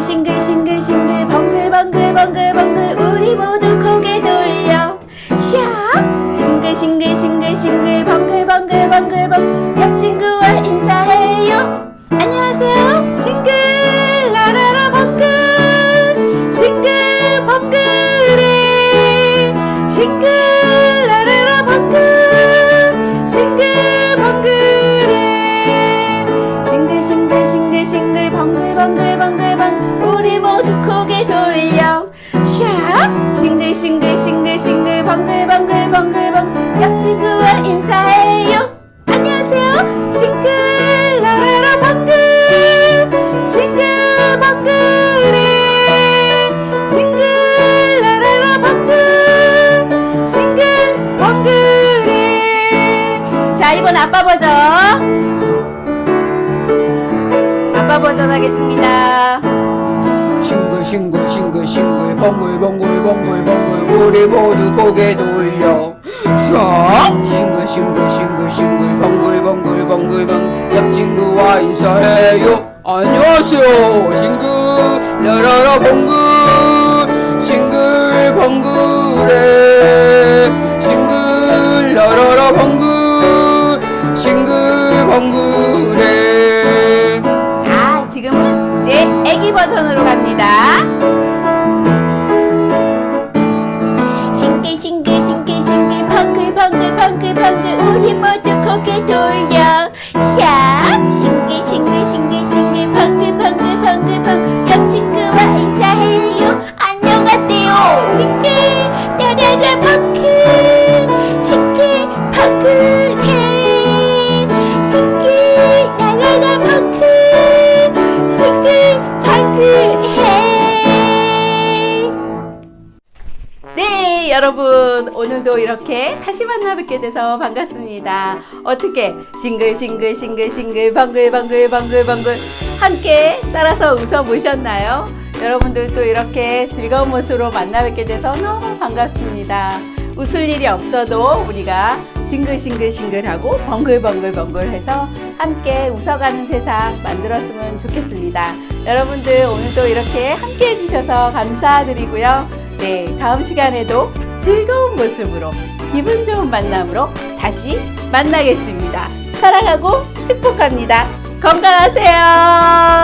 싱글 싱글 싱글 벙글 벙글 벙글 벙글 우리 모두 고개 돌려. 샥! 싱글 싱글 싱글 싱글 벙글 벙글 벙글 벙글 옆 친구와 인사해요. 안녕하세요. 싱글 라라라 벙글. 싱글 벙글이. 싱글 라라라 벙글. 싱글 글 방글 방글 방 우리 모두 고개 돌려. 샥! 싱글 싱글 싱글 싱글 방글 방글 방글 방. 옆친구와 인사해요. 안녕하세요. 싱글 라라라 방글. 싱글 방글해 싱글 라라라 방글. 싱글 방글해 자 이번 아빠 버전 아빠 버전 하겠습니다. 싱글 싱글 싱글 싱글 벙글 벙글 벙글 벙글 우리 모두 고개 돌려. 샥 싱글 싱글 싱글 싱글 벙글 벙글 벙글 벙 옆친구와 인사해요. 안녕하세요. 싱글 라라라 벙글. 싱글 벙글해 싱글 라라라 벙글. 싱글 벙글 버전으로 갑니다. 싱글 싱글 싱글 싱글 펑글 펑글 펑글 펑글 우리 모두 고개 돌려. 야 네, 여러분 오늘도 이렇게 다시 만나 뵙게 돼서 반갑습니다. 어떻게 싱글 싱글 싱글 싱글 방글 방글 방글 방글 함께 따라서 웃어 보셨나요? 여러분들 또 이렇게 즐거운 모습으로 만나 뵙게 돼서 너무 반갑습니다. 웃을 일이 없어도 우리가 싱글 싱글 싱글하고 벙글 벙글 벙글해서 함께 웃어가는 세상 만들었으면 좋겠습니다. 여러분들 오늘도 이렇게 함께 해주셔서 감사드리고요. 네, 다음 시간에도 즐거운 모습으로 기분 좋은 만남으로 다시 만나겠습니다. 사랑하고 축복합니다. 건강하세요.